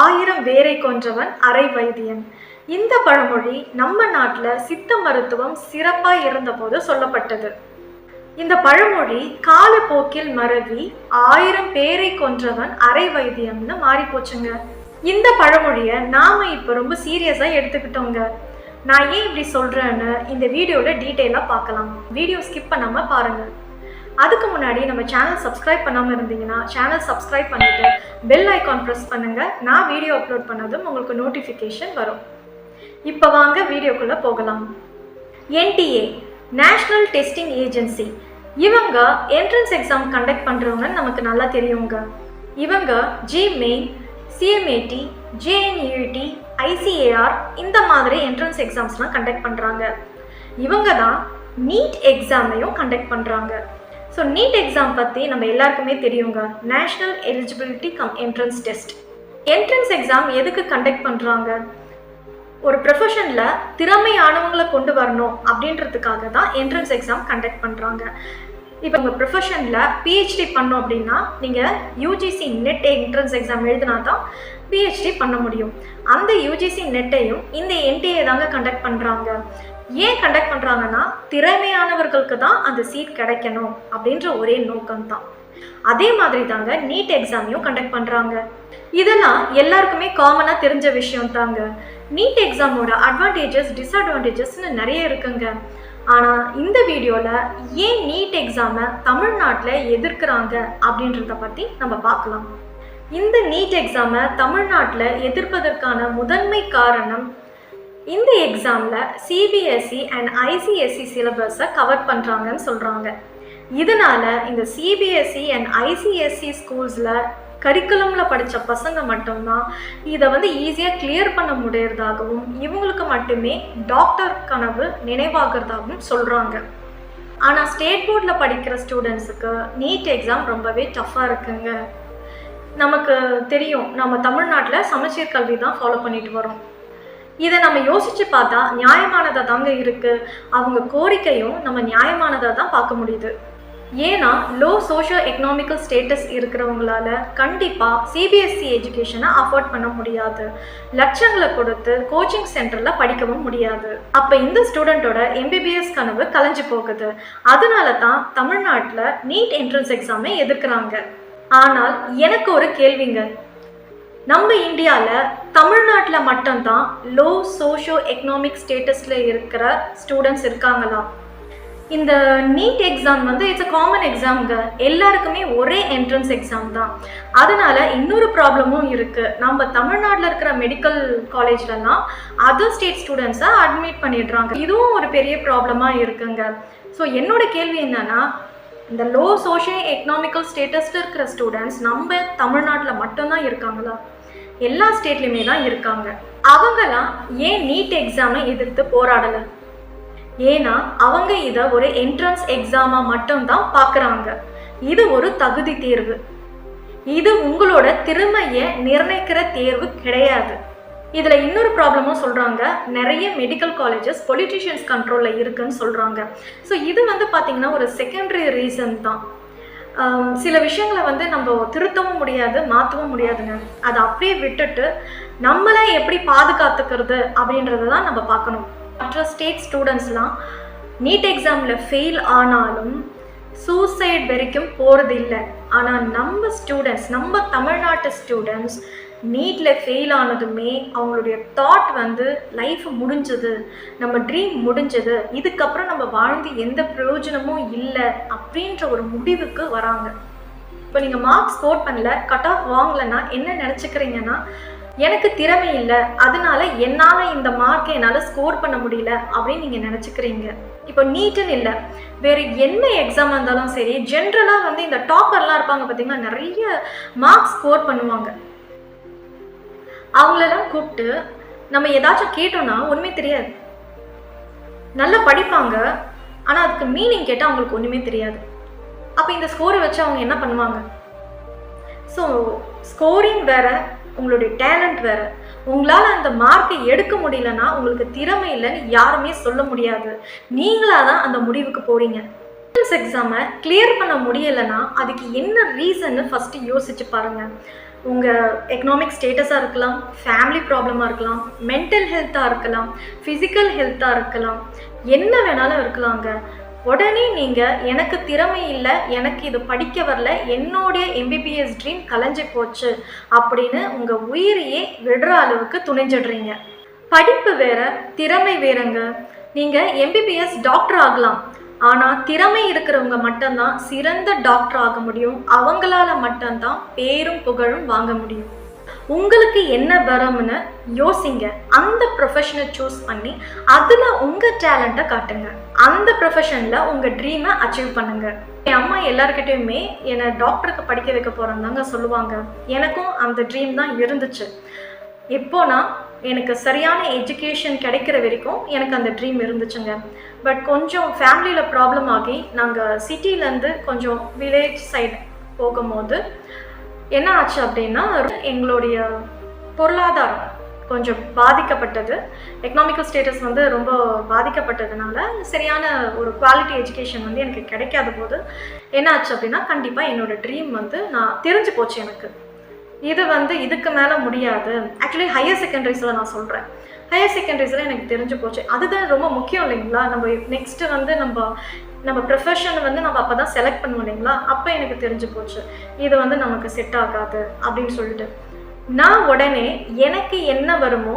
ஆயிரம் வேரை கொன்றவன் அரை வைத்தியன். இந்த பழமொழி நம்ம நாட்டில் சித்த மருத்துவம் சிறப்பாக இருந்தபோது சொல்லப்பட்டது. இந்த பழமொழி காலப்போக்கில் மறவி ஆயிரம் பேரை கொன்றவன் அரை வைத்தியம்னு மாறி போச்சுங்க இந்த பழமொழியை நாம இப்போ ரொம்ப சீரியஸாக எடுத்துக்கிட்டோங்க. நான் ஏன் இப்படி சொல்கிறேன்னு இந்த வீடியோவில் டீட்டெயிலாக பார்க்கலாம். வீடியோ ஸ்கிப் பண்ணாமல் பாருங்கள் அதுக்கு முன்னாடி நம்ம சேனல் சப்ஸ்கிரைப் பண்ணாமல் இருந்தீங்கன்னா சேனல் சப்ஸ்கிரைப் பண்ணிவிட்டு பெல் ஐக்கான் ப்ரெஸ் பண்ணுங்கள் நான் வீடியோ அப்லோட் பண்ணதும் உங்களுக்கு நோட்டிஃபிகேஷன் வரும். இப்போ வாங்க வீடியோக்குள்ளே போகலாம். என்டிஏ நேஷ்னல் டெஸ்டிங் ஏஜென்சி இவங்க என்ட்ரன்ஸ் எக்ஸாம் கண்டக்ட் பண்ணுறவங்கன்னு நமக்கு நல்லா தெரியுங்க. இவங்க JEE main CMAT JNUT ICAR இந்த மாதிரி என்ட்ரன்ஸ் எக்ஸாம்ஸ்லாம் கண்டக்ட் பண்ணுறாங்க இவங்க தான் நீட் எக்ஸாமையும் கண்டக்ட் பண்ணுறாங்க ஸோ நீட் எக்ஸாம் பற்றி நம்ம எல்லாருக்குமே தெரியுங்க. National eligibility cum entrance test entrance exam எதுக்கு கண்டக்ட் பண்ணுறாங்க ஒரு ப்ரொஃபஷனில் திறமையானவங்களை கொண்டு வரணும் அப்படின்றதுக்காக தான் என்ட்ரன்ஸ் எக்ஸாம் கண்டக்ட் பண்ணுறாங்க இப்போ உங்கள் ப்ரொஃபஷனில் பிஹெச்டி பண்ணோம் அப்படின்னா நீங்கள் யூஜிசி நெட் என்ட்ரன்ஸ் எக்ஸாம் எழுதினா தான் பிஹெச்டி பண்ண முடியும். அந்த யூஜிசி நெட்டையும் இந்த என்டிஏ தாங்க கண்டக்ட் பண்ணுறாங்க ஏன் கண்டக்ட் பண்ணுறாங்கன்னா திறமையானவர்களுக்கு தான் அந்த சீட் கிடைக்கணும் அப்படின்ற ஒரே நோக்கம்தான். அதே மாதிரி தாங்க நீட் எக்ஸாமையும் கண்டக்ட் பண்ணுறாங்க இதெல்லாம் எல்லாருக்குமே காமனாக தெரிஞ்ச விஷயம் தாங்க நீட் எக்ஸாமோட அட்வான்டேஜஸ் டிஸ்அட்வான்டேஜஸ்னு நிறைய இருக்குங்க. ஆனால் இந்த வீடியோவில் ஏன் நீட் எக்ஸாமை தமிழ்நாட்டில் எதிர்க்கிறாங்க அப்படின்றத பற்றி நம்ம பார்க்கலாம். இந்த நீட் எக்ஸாமை தமிழ்நாட்டில் எதிர்ப்பதற்கான முதன்மை காரணம் இந்த எக்ஸாமில் சிபிஎஸ்சி அண்ட் ஐசிஎஸ்சி சிலபஸை கவர் பண்ணுறாங்கன்னு சொல்கிறாங்க இதனால் இந்த சிபிஎஸ்சி அண்ட் ஐசிஎஸ்சி ஸ்கூல்ஸில் கரிக்குலமில் படித்த பசங்க மட்டும்தான் இதை வந்து ஈஸியாக கிளியர் பண்ண முடியறதாகவும் இவங்களுக்கு மட்டுமே டாக்டர் கனவு நினைவாகிறதாகவும் சொல்கிறாங்க ஆனால் ஸ்டேட் போர்டில் படிக்கிற ஸ்டூடெண்ட்ஸுக்கு நீட் எக்ஸாம் ரொம்பவே டஃப்பாக இருக்குங்க. நமக்கு தெரியும் நம்ம தமிழ்நாட்டில் சமச்சீர் கல்வி தான் ஃபாலோ பண்ணிட்டு வரோம் இதை நம்ம யோசிச்சு பார்த்தா நியாயமானதாக தாங்க இருக்குது அவங்க கோரிக்கையும் நம்ம நியாயமானதாக தான் பார்க்க முடியுது. ஏன்னா லோ சோஷியோ எக்கனாமிக்கல் ஸ்டேட்டஸ் இருக்கிறவங்களால கண்டிப்பாக சிபிஎஸ்சி எஜுகேஷனை அஃபோர்ட் பண்ண முடியாது. லட்சங்களை கொடுத்து கோச்சிங் சென்டரில் படிக்கவும் முடியாது. அப்போ இந்த ஸ்டூடெண்ட்டோட எம்பிபிஎஸ் கனவு கலைஞ்சு போகுது. அதனால தான் தமிழ்நாட்டில் நீட் என்ட்ரன்ஸ் எக்ஸாமை எதிர்க்கிறாங்க. ஆனால் எனக்கு ஒரு கேள்விங்க. நம்ம இந்தியாவில் தமிழ்நாட்டில் மட்டும்தான் லோ சோஷியோ எக்கனாமிக் ஸ்டேட்டஸில் இருக்கிற ஸ்டூடெண்ட்ஸ் இருக்காங்களா? இந்த நீட் எக்ஸாம் வந்து இட்ஸ் அ காமன் எக்ஸாம்ங்க எல்லாருக்குமே ஒரே என்ட்ரன்ஸ் எக்ஸாம் தான். அதனால இன்னொரு ப்ராப்ளமும் இருக்குது நம்ம தமிழ்நாட்டில் இருக்கிற மெடிக்கல் காலேஜ்லலாம் அதர் ஸ்டேட் ஸ்டூடெண்ட்ஸை அட்மிட் பண்ணிடுறாங்க. இதுவும் ஒரு பெரிய ப்ராப்ளமாக இருக்குங்க. ஸோ என்னோட கேள்வி என்னன்னா இந்த லோ சோஷியோ எக்கனாமிக்கல் ஸ்டேட்டஸில் இருக்கிற ஸ்டூடெண்ட்ஸ் நம்ம தமிழ்நாட்டில் மட்டும்தான் இருக்காங்களா? எல்லா ஸ்டேட்லேயுமே தான் இருக்காங்க. அவங்களாம் ஏன் நீட் எக்ஸாமை எதிர்த்து போராடலை? ஏன்னா அவங்க இதை ஒரு என்ட்ரன்ஸ் எக்ஸாமாக மட்டும்தான் பார்க்குறாங்க இது ஒரு தகுதி தேர்வு. இது உங்களோட திறமையை நிர்ணயிக்கிற தேர்வு கிடையாது. இதில் இன்னொரு ப்ராப்ளமும் சொல்கிறாங்க நிறைய மெடிக்கல் காலேஜஸ் பொலிட்டிஷியன்ஸ் கண்ட்ரோலில் இருக்குன்னு சொல்கிறாங்க ஸோ இது வந்து பார்த்திங்கன்னா ஒரு செகண்டரி ரீசன் தான். சில விஷயங்களை வந்து நம்ம திருத்தவும் முடியாது மாற்றவும் முடியாதுங்க. அதை அப்படியே விட்டுட்டு நம்மளை எப்படி பாதுகாத்துக்கிறது அப்படின்றத தான் நம்ம பார்க்கணும். மற்ற ஸ்டேட் ஸ்டூடெண்ட்ஸ்லாம் நீட் எக்ஸாமில் ஃபெயில் ஆனாலும் சூசைட் வரைக்கும் போகிறது இல்லை ஆனால் நம்ம ஸ்டூடெண்ட்ஸ் நம்ம தமிழ்நாட்டு ஸ்டூடெண்ட்ஸ் நீட்டில் ஃபெயில் ஆனதுமே அவங்களுடைய தாட் வந்து லைஃப் முடிஞ்சது. நம்ம ட்ரீம் முடிஞ்சது. இதுக்கப்புறம் நம்ம வாழ்ந்து எந்த பிரயோஜனமும் இல்லை அப்படின்ற ஒரு முடிவுக்கு வராங்க. இப்போ நீங்கள் மார்க்ஸ் ஸ்கோர் பண்ணல கட் ஆஃப் வாங்கலைன்னா என்ன நினச்சிக்கிறீங்கன்னா எனக்கு திறமை இல்லை அதனால என்னால் இந்த மார்க்கை என்னால் ஸ்கோர் பண்ண முடியல அப்படின்னு நீங்கள் நினச்சிக்கிறீங்க. இப்போ நீட்டுன்னு இல்லை. வேறு என்ன எக்ஸாம் இருந்தாலும் சரி ஜென்ரலாக வந்து இந்த டாப்பர்லாம் இருப்பாங்க பார்த்தீங்கன்னா நிறைய மார்க்ஸ் ஸ்கோர் பண்ணுவாங்க. அவங்களெல்லாம் கூப்பிட்டு நம்ம ஏதாச்சும் கேட்டோம்னா ஒன்றுமே தெரியாது. நல்லா படிப்பாங்க. ஆனால் அதுக்கு மீனிங் கேட்டால் அவங்களுக்கு ஒன்றுமே தெரியாது. அப்போ இந்த ஸ்கோரை வச்சு அவங்க என்ன பண்ணுவாங்க? ஸோ ஸ்கோரிங் வேற உங்களுடைய டேலண்ட் வேற. உங்களால் அந்த மார்க்கை எடுக்க முடியலன்னா உங்களுக்கு திறமை இல்லைன்னு யாருமே சொல்ல முடியாது. நீங்களாக தான் அந்த முடிவுக்கு போறீங்க. எக்ஸாமை கிளியர் பண்ண முடியலைன்னா அதுக்கு என்ன ரீசன்னு ஃபஸ்ட்டு யோசிச்சு பாருங்கள் உங்கள் எக்கனாமிக் ஸ்டேட்டஸாக இருக்கலாம் ஃபேமிலி ப்ராப்ளமாக இருக்கலாம் மென்டல் ஹெல்த்தாக இருக்கலாம் ஃபிசிக்கல் ஹெல்த்தாக இருக்கலாம் என்ன வேணாலும் இருக்கலாங்க. உடனே நீங்கள் எனக்கு திறமை இல்லை எனக்கு இது படிக்க வரல என்னுடைய எம்பிபிஎஸ் ட்ரீம் கலைஞ்சு போச்சு அப்படின்னு உங்கள் உயிரையே விடுற அளவுக்கு துணிஞ்சிடுறீங்க. படிப்பு வேற திறமை வேறங்க. நீங்கள் எம்பிபிஎஸ் டாக்டர் ஆகலாம். ஆனால் திறமை இருக்கிறவங்க மட்டும்தான் சிறந்த டாக்டர் ஆக முடியும். அவங்களால மட்டும்தான் பேரும் புகழும் வாங்க முடியும். உங்களுக்கு என்ன வரும்னு யோசிங்க. அந்த ப்ரொஃபஷனை சூஸ் பண்ணி அதில் உங்கள் டேலண்ட்டை காட்டுங்க. அந்த ப்ரொஃபஷனில் உங்கள் ட்ரீமை அச்சீவ் பண்ணுங்க. என் அம்மா எல்லாருக்கிட்டையுமே என்னை டாக்டருக்கு படிக்க வைக்க போகிறேன்னு தாங்க சொல்லுவாங்க. எனக்கும் அந்த ட்ரீம் தான் இருந்துச்சு. எப்போனா எனக்கு சரியான எஜுகேஷன் கிடைக்கிற வரைக்கும் எனக்கு அந்த ட்ரீம் இருந்துச்சுங்க. பட் கொஞ்சம் ஃபேமிலியில் ப்ராப்ளம் ஆகி நாங்கள் சிட்டிலேருந்து கொஞ்சம் வில்லேஜ் சைடு போகும்போது என்ன ஆச்சு அப்படின்னா எங்களுடைய பொருளாதாரம் கொஞ்சம் பாதிக்கப்பட்டது. எக்கனாமிக்கல் ஸ்டேட்டஸ் வந்து ரொம்ப பாதிக்கப்பட்டதுனால சரியான ஒரு குவாலிட்டி எஜுகேஷன் வந்து எனக்கு கிடைக்காத போது என்ன ஆச்சு அப்படின்னா கண்டிப்பாக என்னோடய ட்ரீம் வந்து நான் தெரிஞ்சு போச்சு எனக்கு. இது வந்து இதுக்கு மேலே முடியாது. ஆக்சுவலி ஹையர் செகண்டரிஸில் நான் சொல்கிறேன் ஹையர் செகண்டரிஸில் எனக்கு தெரிஞ்சு போச்சு. அதுதான் ரொம்ப முக்கியம் இல்லைங்களா? நம்ம நெக்ஸ்ட்டு வந்து நம்ம நம்ம ப்ரொஃபஷன் வந்து நம்ம அப்போ தான் செலக்ட் பண்ணுவோம் இல்லைங்களா? அப்போ எனக்கு தெரிஞ்சு போச்சு. இது வந்து நமக்கு செட் ஆகாது அப்படின்னு சொல்லிட்டு. நான் உடனே எனக்கு என்ன வருமோ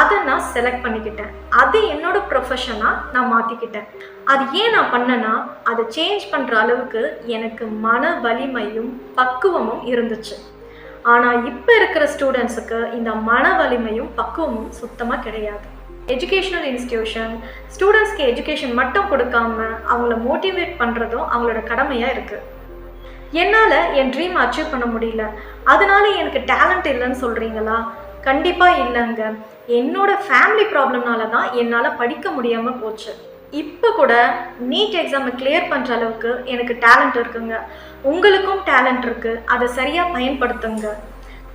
அதை நான் செலக்ட் பண்ணிக்கிட்டேன். அது என்னோட ப்ரொஃபஷனாக நான் மாற்றிக்கிட்டேன் அது ஏன் நான் பண்ணேன்னா அதை சேஞ்ச் பண்ணுற அளவுக்கு எனக்கு மன வலிமையும் பக்குவமும் இருந்துச்சு. ஆனால் இப்போ இருக்கிற ஸ்டூடெண்ட்ஸுக்கு இந்த மன வலிமையும் பக்குவமும் சுத்தமாக கிடையாது. எஜுகேஷ்னல் இன்ஸ்டிடியூஷன் ஸ்டூடெண்ட்ஸ்க்கு எஜுகேஷன் மட்டும் கொடுக்காம அவங்கள மோட்டிவேட் பண்ணுறதும் அவங்களோட கடமையாக இருக்குது என்னால் என் ட்ரீம் அச்சீவ் பண்ண முடியல. அதனால எனக்கு டேலண்ட் இல்லைன்னு சொல்கிறீங்களா கண்டிப்பாக இல்லைங்க. என்னோட ஃபேமிலி ப்ராப்ளம்னால தான் என்னால் படிக்க முடியாமல் போச்சு. இப்போ கூட நீட் எக்ஸாமை கிளியர் பண்ணுற அளவுக்கு எனக்கு டேலண்ட் இருக்குங்க. உங்களுக்கும் டேலண்ட் இருக்குது அதை சரியாக பயன்படுத்துங்க.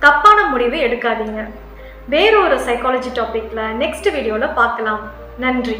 தப்பான முடிவு எடுக்காதீங்க. வேறு ஒரு சைக்காலஜி டாப்பிக்கில் நெக்ஸ்ட் வீடியோவில் பார்க்கலாம். நன்றி.